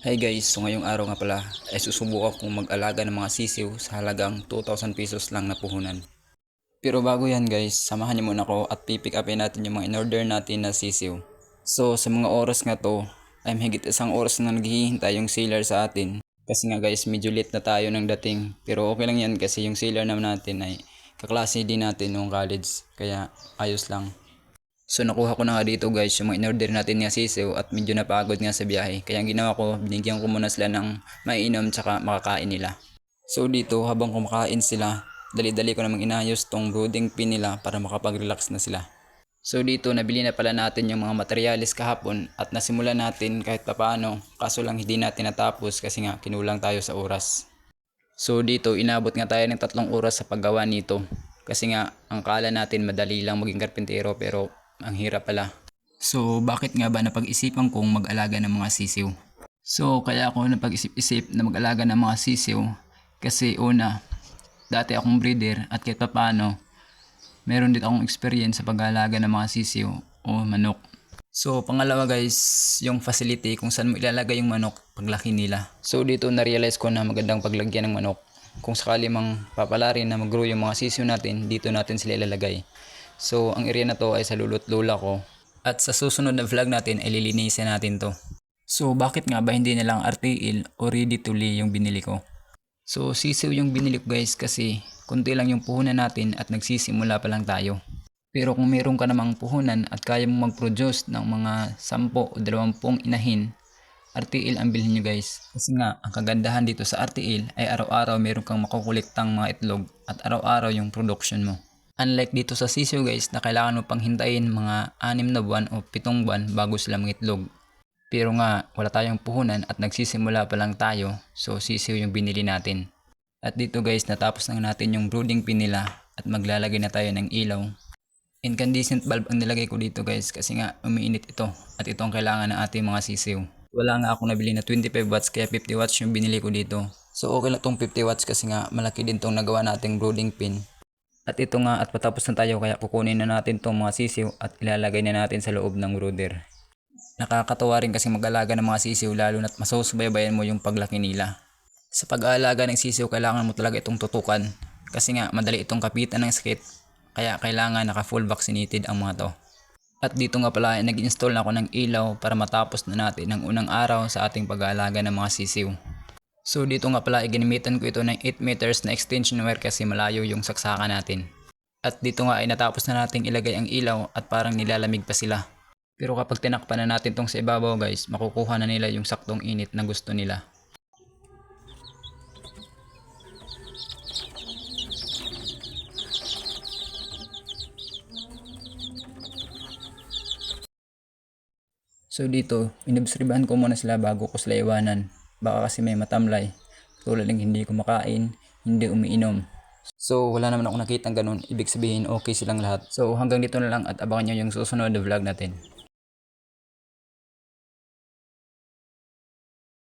Hi guys, so ngayong araw nga pala ay susubukan kong mag-alaga ng mga sisiw sa halagang 2,000 pesos lang na puhunan. Pero bago yan guys, samahan niyo muna ako at pipick upin natin yung mga in-order natin na sisiw. So sa mga oras nga to, ay mahigit isang oras na naghihintay yung sealer sa atin. Kasi nga guys, medyo late na tayo ng dating. Pero okay lang yan kasi yung sealer naman natin ay kaklase din natin nung college. Kaya ayos lang. So nakuha ko na nga dito guys yung mga in-order natin nga sisiw at medyo napagod nga sa biyahe. Kaya ginawa ko, binigyan ko muna sila ng mainom tsaka makakain nila. So dito habang kumakain sila, dali-dali ko namang inayos tong brooding pin nila para makapag-relax na sila. So dito nabili na pala natin yung mga materyales kahapon at nasimulan natin kahit papaano kaso lang hindi natin natapos kasi nga kinulang tayo sa oras. So dito inabot nga tayo ng tatlong oras sa paggawa nito kasi nga ang kala natin madali lang maging karpintero pero ang hirap pala. So bakit nga ba napag-isipan kong mag-alaga ng mga sisiw? So kaya ako napag-isip-isip na mag-alaga ng mga sisiw kasi una, dati akong breeder at kahit paano, meron din akong experience sa pag-alaga ng mga sisiw o manok. So pangalawa guys, yung facility kung saan mo ilalagay yung manok paglaki nila. So dito na-realize ko na magandang paglagyan ng manok. Kung sakali mang papalarin na mag-grow yung mga sisiw natin, dito natin sila ilalagay. So ang area na to ay sa lulot lola ko. At sa susunod na vlog natin ay lilinisin natin to. So bakit nga ba hindi na lang RTL o ready to lay yung binili ko? So sisiw yung binili ko guys kasi kunti lang yung puhunan natin at nagsisimula pa lang tayo. Pero kung meron ka namang puhunan at kaya mong mag-produce ng mga 10 o 20 inahin, RTL ang bilhin nyo guys. Kasi nga, ang kagandahan dito sa RTL ay araw-araw meron kang makukuliktang mga itlog at araw-araw yung production mo. Unlike dito sa sisiw guys na kailangan mo pang hintayin mga 6 na buwan o 7 buwan bago sila mangitlog. Pero nga, wala tayong puhunan at nagsisimula pa lang tayo, so sisiw yung binili natin. At dito guys, natapos na natin yung brooding pin nila at maglalagay na tayo ng ilaw. Incandescent bulb ang nilagay ko dito guys kasi nga umiinit ito at ito ang kailangan ng ating mga sisiw. Wala nga akong nabili na 25 watts kaya 50 watts yung binili ko dito. So okay lang tong 50 watts kasi nga malaki din tong nagawa nating brooding pin. At ito nga at patapos na tayo kaya kukunin na natin tong mga sisiw at ilalagay na natin sa loob ng brooder. Nakakatawa rin kasi mag-alaga ng mga sisiw lalo na't masusubaybayan mo yung paglaki nila. Sa pag-aalaga ng sisiw kailangan mo talaga itong tutukan kasi nga madali itong kapitan ng sakit kaya kailangan naka full vaccinated ang mga to. At dito nga pala nag-install na ako ng ilaw para matapos na natin ang unang araw sa ating pag-aalaga ng mga sisiw. So dito nga pala ay ginamitan ko ito ng 8 meters na extension wire kasi malayo yung saksakan natin. At dito nga ay natapos na nating ilagay ang ilaw at parang nilalamig pa sila. Pero kapag tinakpan na natin tong sa ibabaw guys, makukuha na nila yung saktong init na gusto nila. So dito, inobserbahan ko muna sila bago ko sila iwanan. Baka kasi may matamlay. Tulad ng hindi kumakain, hindi umiinom. So wala naman ako nakitang ganun. Ibig sabihin okay silang lahat. So hanggang dito na lang at abangan nyo yung susunod na vlog natin.